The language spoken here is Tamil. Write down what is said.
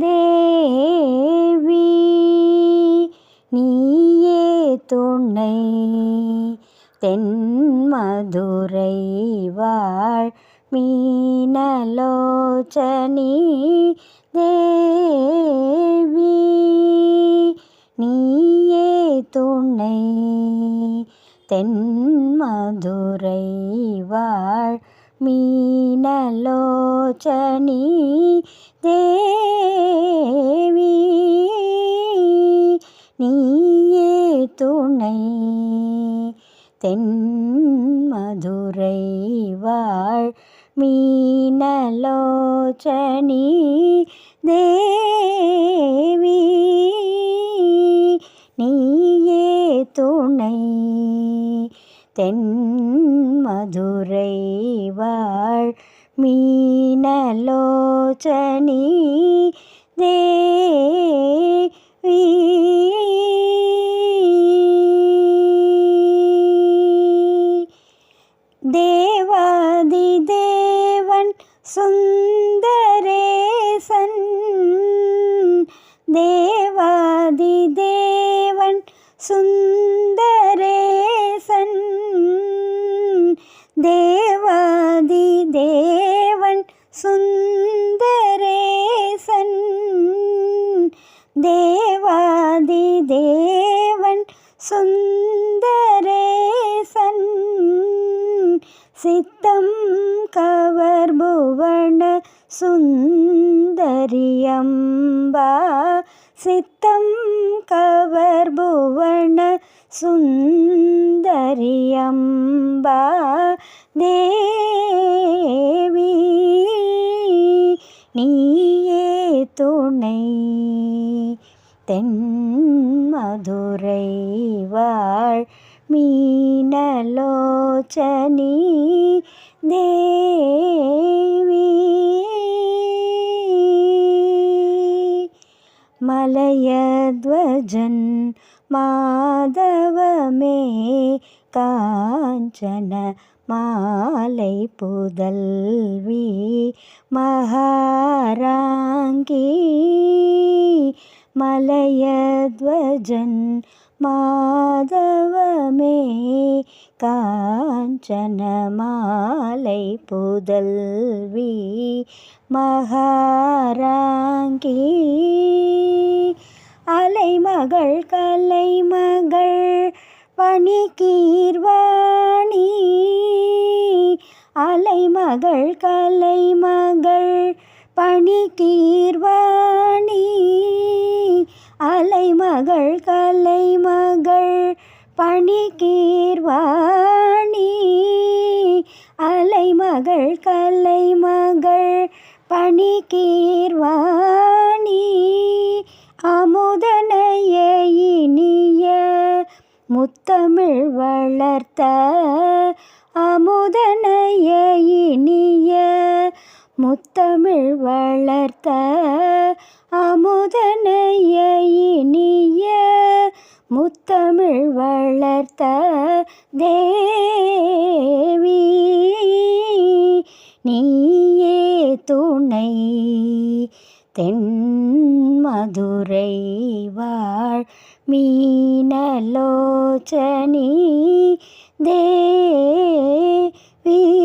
தேவி நீயே துணை. தென்மதுரை வாழ் மீனலோச்சனி. தேவி நீயே துணை. தென்மதுரை வாழ் மீனலோச்சனி. தேவி நீயே துணை. தென்மதுரை வாழ் மீனலோச்சனி தேவி நீயே துணை. தென்மதுரை வாழ் മീനലോചനീ ദേവി. ദേവാദിദേവൻ സുന്ദരേസൻ. ദേവാദിദേവൻ സുന്ദരേസൻ. ദേവ ദേവാദിദേവൻ സുന്ദരേസൻ സിത്തം കവർ ഭുവണ സുന്ദരിയമ്പ. സിത്തം കവർ ഭുവണ സുന്ദരിയമ്പ. ദേ தென்மதுரை வாழ் மீனலோச்சனி தேவி மலயத்வஜன் மாதவமே காஞ்சன மாலை புதல்வி மகாராங்கி மலையத்வஜன் மாதவமே காஞ்சன மாலை புதல்வி மகாராங்கி. அலைமகள் கலைமகள் பணிகீர்வாணி அலைமகள் கலைமகள் பணிகீர்வாணி அலைமகள் கலைமகள் பணிகீர்வாணி அலைமகள் கலைமகள் பணிகீர்வாணி அமுதனைய இனிய முத்தமிழ் வளர்த்த. அமுதனைய இனிய முத்தமிழ் வளர்த்த. அமுதனைய இனிய முத்தமிழ் வளர்த்த தேவி நீயே துணை தென்மதுரை வாழ் மீனலோச்சனி தேவி.